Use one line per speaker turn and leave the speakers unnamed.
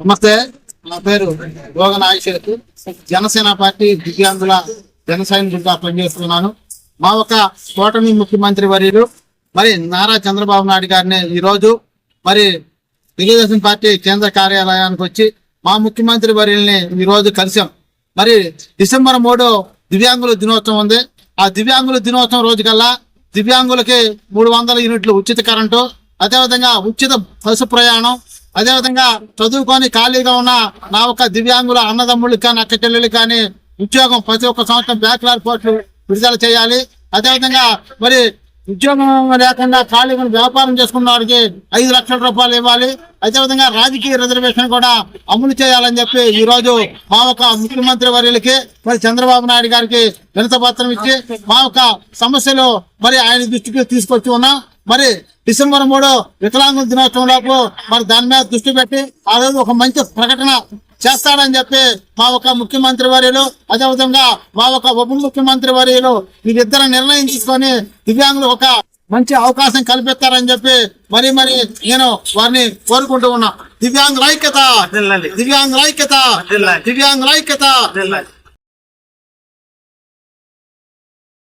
నమస్తే. నా పేరు యోగ నాగేశ్వరకు జనసేన పార్టీ దివ్యాంగుల జన సైనికుడిగా పనిచేస్తున్నాను. మా ఒక కూటమి ముఖ్యమంత్రి వర్యులు మరి నారా చంద్రబాబు నాయుడు గారిని ఈ రోజు మరి తెలుగుదేశం పార్టీ కేంద్ర కార్యాలయానికి వచ్చి మా ముఖ్యమంత్రి వర్యుల్ని ఈ రోజు కలిసాం మరి డిసెంబర్ మూడు దివ్యాంగుల దినోత్సవం ఉంది. ఆ దివ్యాంగుల దినోత్సవం రోజు కల్లా దివ్యాంగులకి మూడు వందల యూనిట్లు ఉచిత కరెంటు అదేవిధంగా ఉచిత బస్సు ప్రయాణం అదేవిధంగా చదువుకొని ఖాళీగా ఉన్న నా ఒక దివ్యాంగుల అన్నదమ్ముళ్ళకి కానీ అక్క కానీ ఉద్యోగం ప్రతి ఒక్క సంవత్సరం బ్యాక్లాగ్ పోస్టులు విడుదల చేయాలి. అదేవిధంగా మరి ఉద్యోగం లేకుండా ఖాళీగా వ్యాపారం చేసుకున్న వారికి ఐదు లక్షల రూపాయలు ఇవ్వాలి. అదేవిధంగా రాజకీయ రిజర్వేషన్ కూడా అమలు చేయాలని చెప్పి ఈ రోజు మా ఒక ముఖ్యమంత్రి వర్యులకి మరి చంద్రబాబు నాయుడు గారికి వినతపత్రం ఇచ్చి మా ఒక సమస్యలు మరి ఆయన దృష్టికి తీసుకొచ్చి ఉన్నాం. మరి డిసెంబర్ మూడు వికలాంగుల దినోత్సవం లోపు మరి దాని మీద దృష్టి పెట్టి ఆ రోజు ఒక మంచి ప్రకటన చేస్తాడని చెప్పి మా ఒక ముఖ్యమంత్రి వర్యులు అదేవిధంగా మా ఒక ఉప ముఖ్యమంత్రి వర్యులు వీరిద్దరు నిర్ణయం తీసుకొని దివ్యాంగులు ఒక మంచి అవకాశం కల్పిస్తారని చెప్పి మరి మరి నేను వారిని కోరుకుంటూ ఉన్నా. దివ్యాంగుల ఐక్యత దివ్యాంగుల ఐక్యత దివ్యాంగుల ఐక్యత.